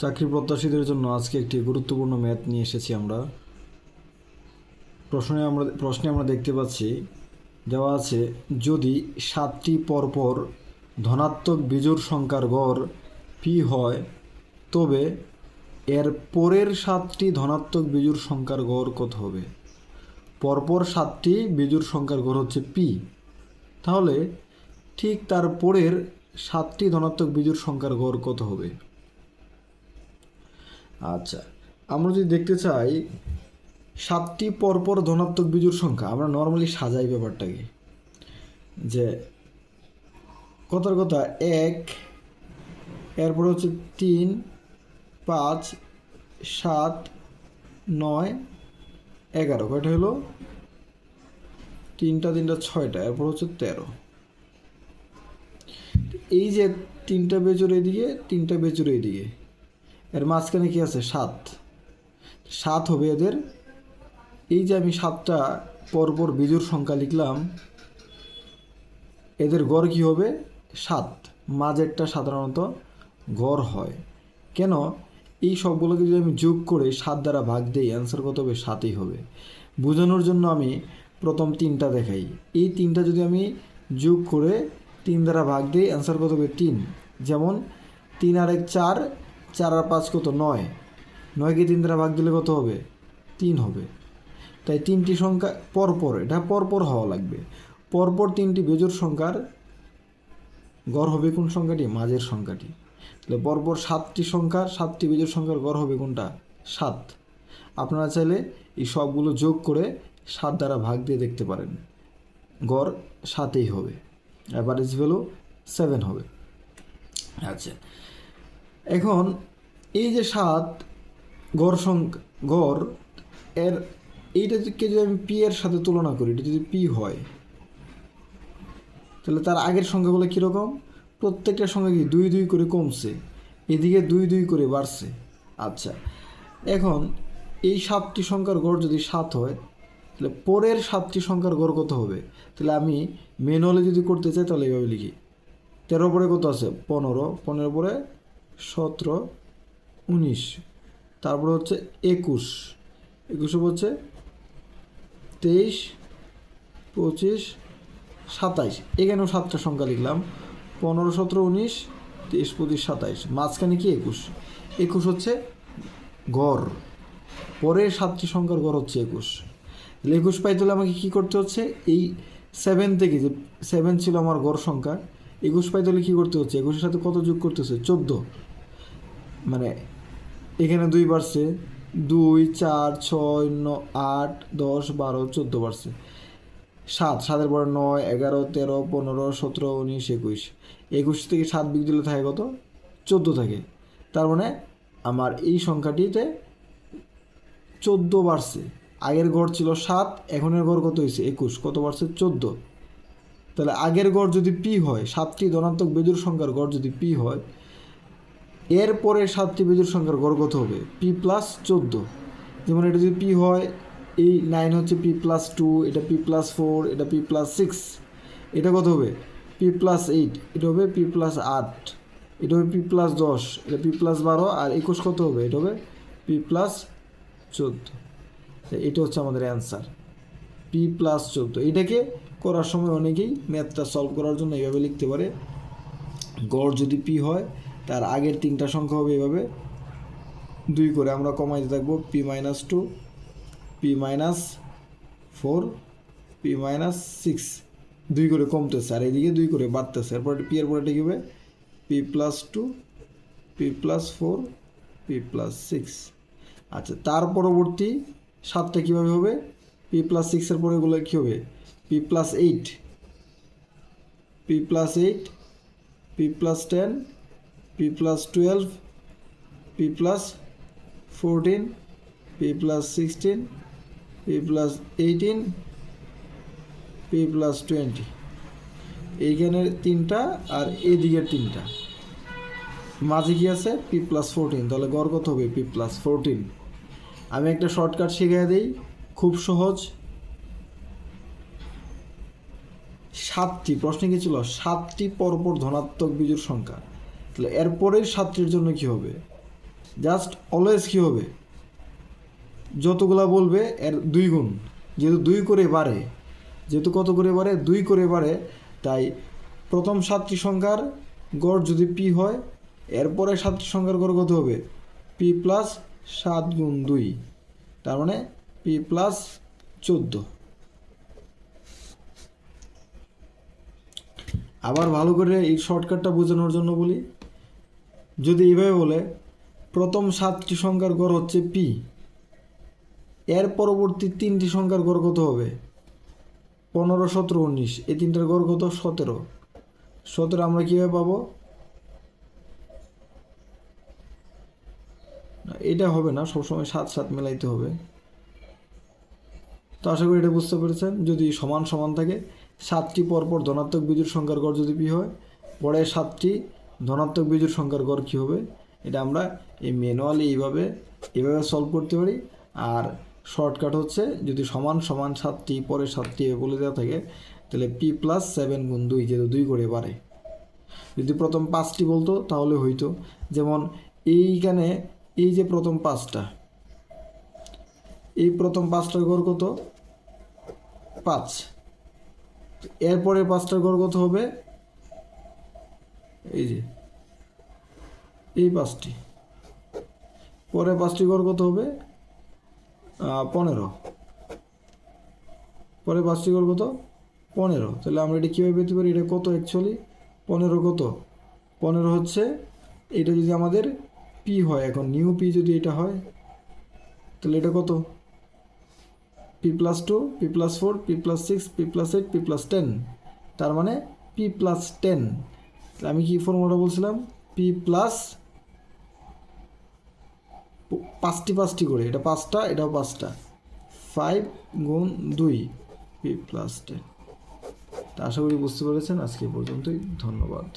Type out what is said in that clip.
চাকরি প্রত্যাশীদের জন্য আজকে একটি গুরুত্বপূর্ণ ম্যাথ নিয়ে এসেছি আমরা। প্রশ্নে আমরা প্রশ্নে আমরা দেখতে পাচ্ছি, দেওয়া আছে, যদি সাতটি পরপর ধনাত্মক বিজোড় সংখ্যার গড় পি হয়, তবে এর পরের সাতটি ধনাত্মক বিজোড় সংখ্যার গড় কত হবে? পরপর সাতটি বিজোড় সংখ্যার গড় হচ্ছে পি তাহলে ঠিক তার পরের সাতটি ধনাত্মক বিজোড় সংখ্যার গড় কত হবে? আচ্ছা আমরা যদি দেখতে চাই, সাতটি পরপর ধনাত্মক বিজোড় সংখ্যা, আমরা নর্মালি সাজাই ব্যাপারটাকে। যে কথার কথা, এক, এরপর হচ্ছে তিন, পাঁচ, সাত, নয়, এগারো। কয়টা হলো? তিনটা তিনটা, ছয়টা, এরপর হচ্ছে তেরো। এই যে তিনটা বেজোর এদিকে, তিনটা বেজোর এদিকে এর মাঝখানে কি আছে? সাত। সাত হবে এদের। এই যে আমি সাতটা পরপর বিজুর সংখ্যা লিখলাম, এদের গড় কি হবে? সাত। মাঝেরটা সাধারণত গড় হয়। কেন? এই সবগুলোকে যদি আমি যোগ করে সাত দ্বারা ভাগ দিই অ্যান্সার কত হবে? সাতই হবে। বোঝানোর জন্য আমি প্রথম তিনটা দেখাই। এই তিনটা যদি আমি যোগ করে তিন দ্বারা ভাগ দিই অ্যান্সার কত হবে? তিন। যেমন তিন আর এক চার চার আর পাঁচ কত? নয়। নয়কে তিন দ্বারা ভাগ দিলে কত হবে? তিন হবে। তাই তিনটি সংখ্যা পরপর, এটা পরপর হওয়া লাগবে। পরপর তিনটি বেজোড় সংখ্যার গড় হবে কোন সংখ্যাটি? মাঝের সংখ্যাটি। তাহলে পরপর সাতটি সংখ্যার সাতটি বেজোড় সংখ্যার গড় হবে কোনটা? সাত। আপনারা চাইলে এই সবগুলো যোগ করে সাত দ্বারা ভাগ দিয়ে দেখতে পারেন। গড় সাতেই হবে। অ্যাভারেজ ভ্যালু সেভেন হবে। আচ্ছা। এখন এই যে সাত গড় সংখ্যা গড়, এর এইটাকে যদি আমি পি এর সাথে তুলনা করি, এটা যদি পি হয়, তাহলে তার আগের সংখ্যাগুলো কীরকম? প্রত্যেকটা সংখ্যা কি দুই দুই করে কমছে, এদিকে দুই দুই করে বাড়ছে। আচ্ছা এখন এই সাতটি সংখ্যার গড় যদি সাত হয়, তাহলে পরের সাতটি সংখ্যার গড় কত হবে? তাহলে আমি ম্যানুয়ালি যদি করতে চাই, তাহলে এইভাবে লিখি। তেরো পরে কত আছে? পনেরো পনেরো পরে সতেরো, উনিশ। তারপরে হচ্ছে একুশ। একুশে হচ্ছে তেইশ, পঁচিশ, সাতাইশ। এখানেও সাতটা সংখ্যা লিখলাম। পনেরো, সতেরো, উনিশ, তেইশ, পঁচিশ, সাতাইশ। মাঝখানে কি একুশ? একুশ হচ্ছে গড়। পরের সাতটি সংখ্যার গড় হচ্ছে একুশ। তাহলে একুশ পাইতে হলে আমাকে কী করতে হচ্ছে? এই সেভেন থেকে যে সেভেন ছিল আমার গড় সংখ্যা, একুশ পাইতে হলে কী করতে হচ্ছে? একুশের সাথে কত যোগ করতে হচ্ছে? চোদ্দ। মানে এখানে দুই বাড়ছে। দুই, চার, ছয়, ন, আট, দশ, বারো, চোদ্দ বাড়ছে। সাত, সাতের পরে নয়, এগারো, তেরো, পনেরো, সতেরো, উনিশ, একুশ। একুশ থেকে সাত বিগ দিলে থাকে কত? চোদ্দ থাকে। তার মানে আমার এই সংখ্যাটিতে চোদ্দ বাড়ছে। আগের গড় ছিল সাত, এখনের গড় কত হয়েছে? একুশ। কত বাড়ছে? চোদ্দ। তাহলে আগের গড় যদি পি হয়, সাতটি ধনাত্মক বেজুর সংখ্যার গড় যদি পি হয় এরপরে সাতটি বেজুর সংখ্যার গড় কত হবে পি প্লাস চোদ্দ যেমন এটা যদি পি হয় এই নাইন হচ্ছে পি প্লাস টু এটা পি প্লাস ফোর এটা পি প্লাস সিক্স এটা কত হবে পি প্লাস এইট এটা হবে পি প্লাস আট এটা হবে পি প্লাস দশ এটা পি প্লাস বারো আর একুশ কত হবে এটা হবে পি প্লাস চোদ্দ এটা হচ্ছে আমাদের অ্যান্সার পি প্লাস চোদ্দ এটাকে করার সময় অনেকেই ম্যাথটা সলভ করার জন্য এইভাবে লিখতে পারে গড় যদি পি হয় তার আগের তিনটা সংখ্যা হবে এভাবে। দুই করে আমরা কমাইতে থাকব P minus two P minus four P minus six দুই করে কমতেছে আর এদিকে দুই করে বাড়তেছে। এরপরে পি এর পরে ঠিক হবে P plus two P plus four P plus six আচ্ছা তার পরবর্তী সাতটা কীভাবে হবে? পি প্লাস সিক্সের পরে এগুলো কী হবে? P plus eight P plus eight P plus ten P plus twelve P plus fourteen P plus sixteen P plus eighteen P plus twenty এইখানের তিনটা আর এদিকের তিনটা। মাঝে কি আছে? পি প্লাস ফোরটিন তাহলে গড় কত হবে? পি প্লাস ফোরটিন আমি একটা শর্টকাট শিখিয়ে দিই। খুব সহজ। সাতটি। প্রশ্নে কি ছিল? সাতটি পরপর ধনাত্মক বিজোড় সংখ্যা। তাহলে এরপরের সাতটির জন্য কি হবে? জাস্ট অলওয়েজ কী হবে? যতগুলা বলবে এর দুই গুণ। যেহেতু দুই করে বাড়ে, যেহেতু কত করে বাড়ে? দুই করে বাড়ে, তাই প্রথম সাতটি সংখ্যার গড় যদি পি হয়, এরপরে সাতটি সংখ্যার গড় কত হবে? পি প্লাস সাত গুণ দুই। তার মানে পি প্লাস চোদ্দ। আবার ভালো করে এই শর্টকাটটা বোঝানোর জন্য বলি। যদি এইভাবে বলে, প্রথম সাতটি সংখ্যার গড় হচ্ছে পি এর পরবর্তী তিনটি সংখ্যার গড় কত হবে? পনেরো, সতেরো, উনিশ। এই তিনটার গড় কত? সতেরো। সতেরো আমরা কীভাবে পাবো? এটা হবে না, সবসময় সাত সাত মেলাইতে হবে। তো আশা করি এটা বুঝতে পেরেছেন। যদি সমান সমান থাকে, সাতটি পরপর ধনাত্মক বিজুর সংখ্যার গড় যদি পি হয়, পরে সাতটি ধনাত্মক বিজুর সংখ্যার গড় কী হবে? এটা আমরা এই ম্যানুয়ালি এইভাবে এইভাবে সলভ করতে পারি। আর শর্টকাট হচ্ছে যদি সমান সমান সাতটি পরে সাতটি বলে দেওয়া থাকে, তাহলে পি প্লাস সেভেন গুণ দুই যেহেতু দুই করে বাড়ে। যদি প্রথম পাঁচটি বলতো, তাহলে হইতো। যেমন এইখানে এই যে প্রথম পাঁচটা, এই প্রথম পাঁচটার গড় কত? পাঁচ। এরপরে পাঁচটার গড় কত হবে? এই যে এই পাঁচটি। পরে পাঁচটি গড় কত হবে? পনেরো। পরে পাঁচটি গড় কত? পনেরো। তাহলে আমরা এটা কীভাবে পেতে পারি? এটা কত অ্যাকচুয়ালি পনেরো কত? পনেরো হচ্ছে, এটা যদি আমাদের পি হয়, এখন নিউ পি যদি এটা হয়, তাহলে এটা কত? P plus two P plus four P plus six P plus eight P plus ten তার মানে পি প্লাস টেন আমি কি ফর্মুলাটা বলছিলাম? পি প্লাস পাঁচটি পাঁচটি করে, এটা পাঁচটা, এটাও পাঁচটা। ফাইভ গুণ দুই প্লাস টেন তা আশা করি বুঝতে পেরেছেন। আজকে পর্যন্তই। ধন্যবাদ।